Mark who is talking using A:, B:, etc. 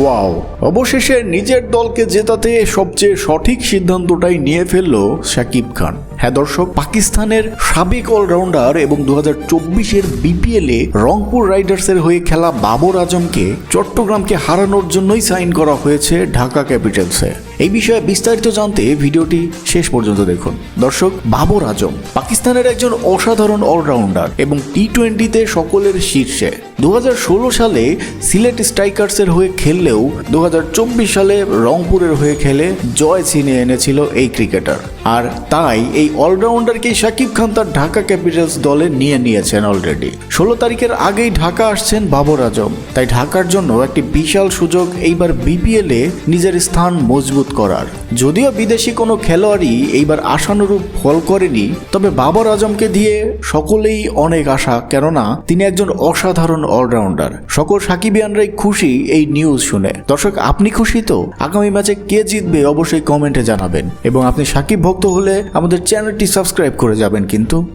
A: Wow. অবশেষে নিজের দলকে জেতাতে সবচেয়ে সঠিক সিদ্ধান্তটাই নিয়ে ফেলল শাকিব খান। হ্যাঁ দর্শক, পাকিস্তানের সাবেক অলরাউন্ডার এবং দু হাজার চব্বিশের বিপিএলে রংপুর রাইডার্সের হয়ে খেলা বাবর আজমকে চট্টগ্রামকে হারানোর জন্যই সাইন করা হয়েছে ঢাকা ক্যাপিটালসে। এই বিষয়ে বিস্তারিত জানতে ভিডিওটি শেষ পর্যন্ত দেখুন। দর্শক, বাবর আজম পাকিস্তানের একজন অসাধারণ অলরাউন্ডার এবং টি টোয়েন্টিতে সকলের শীর্ষে। দু হাজার ষোলো সালে সিলেট স্ট্রাইকার্সের হয়ে খেললেও দু হাজার চব্বিশ সালে রংপুরের হয়ে খেলে জয় ছিনিয়ে এনেছিল এই ক্রিকেটার। আর তাই এই অলরাউন্ডারকেই শাকিব খান তার ঢাকা ক্যাপিটালস দলে নিয়ে নিয়েছেন অলরেডি ষোলো তারিখের আগেই ঢাকা আসছেন বাবর আজম। তাই ঢাকার জন্য একটি বিশাল সুযোগ এইবার বিপিএলে নিজের স্থান মজবুত করার। যদিও বিদেশি কোনো খেলোয়াড়ই এইবার আশানুরূপ ফল করেনি, তবে বাবর আজমকে দিয়ে সকলেই অনেক আশা, কেননা তিনি একজন অসাধারণ অলরাউন্ডার সকল সাকিবিয়ানরাই খুশি এই নিউজ শুনে। দর্শক, আপনি খুশি তো? আগামী ম্যাচে কে জিতবে অবশ্যই কমেন্টে জানাবেন। এবং আপনি সাকিব ভক্ত হলে আমাদের চ্যানেলটি সাবস্ক্রাইব করে যাবেন কিন্তু।